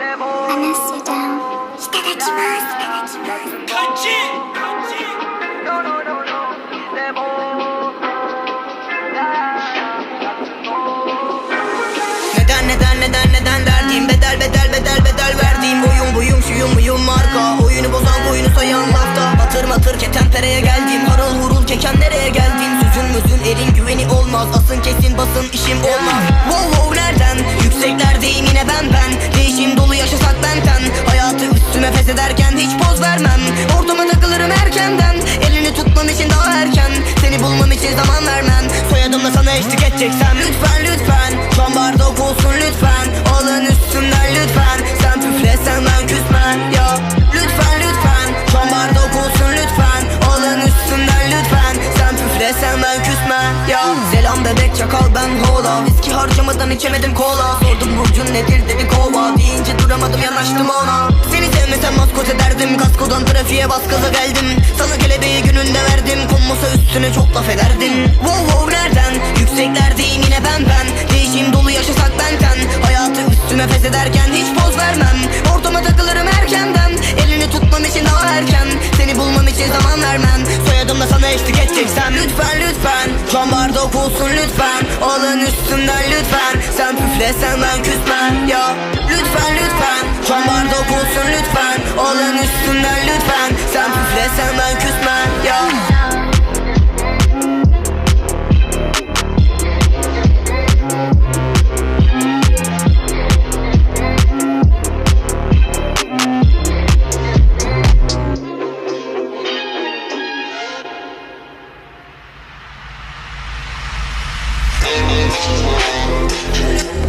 Neden neden neden neden derdim Bedel bedel bedel bedel verdiğim Oyun buyum şuyum buyum marka. Oyunu bozan oyunu sayan lafta. Batır matır ketentereye geldim. Harıl hurul keken nereye geldin? Sözün mözün elin güveni olmaz. Asın kesin basın işim olmaz. Wow wow nereden? Yükseklerdeyim yine ben ben Hayatı üstüme feshederken hiç poz vermem. Ortama takılırım erkenden. Elini tutmam için daha erken. Seni bulmam için zaman vermem. Soyadımla sana eşlik edeceksem Lütfen lütfen. Şu an bardak olsun lütfen. Alın üstümden lütfen. Sen püflesen ben küsmem ya. Lütfen lütfen. Şu an bardak olsun lütfen. Alın üstümden lütfen. Sen püflesen ben küsmem ya. Selam bebek çakal ben hola. Viski harcamadan içemedim kola. Sordum burcun nedir dedi kova. Deyince duramadım yanaştım ona trafiğe bas geldim Sana kelebeği gününde verdim. Konmasa üstüne çok laf ederdim Wow wow nereden? Yükseklerdeyim yine ben ben. Değişim dolu yaşasak benten Hayatı üstüme feshederken hiç poz vermem. Ortama takılırım erkenden. Elini tutmam için daha erken. Seni bulmam için zaman vermem. Soyadımla sana eşlik edeceksem Lütfen lütfen. Şu an bardak olsun lütfen. Alın üstümden lütfen. Sen püflesen ben küsmem. Ya Lütfen lütfen. Şu an bardak olsun lütfen Olan üstünden lütfen. Sen püflesen ben küsmem ya. Thank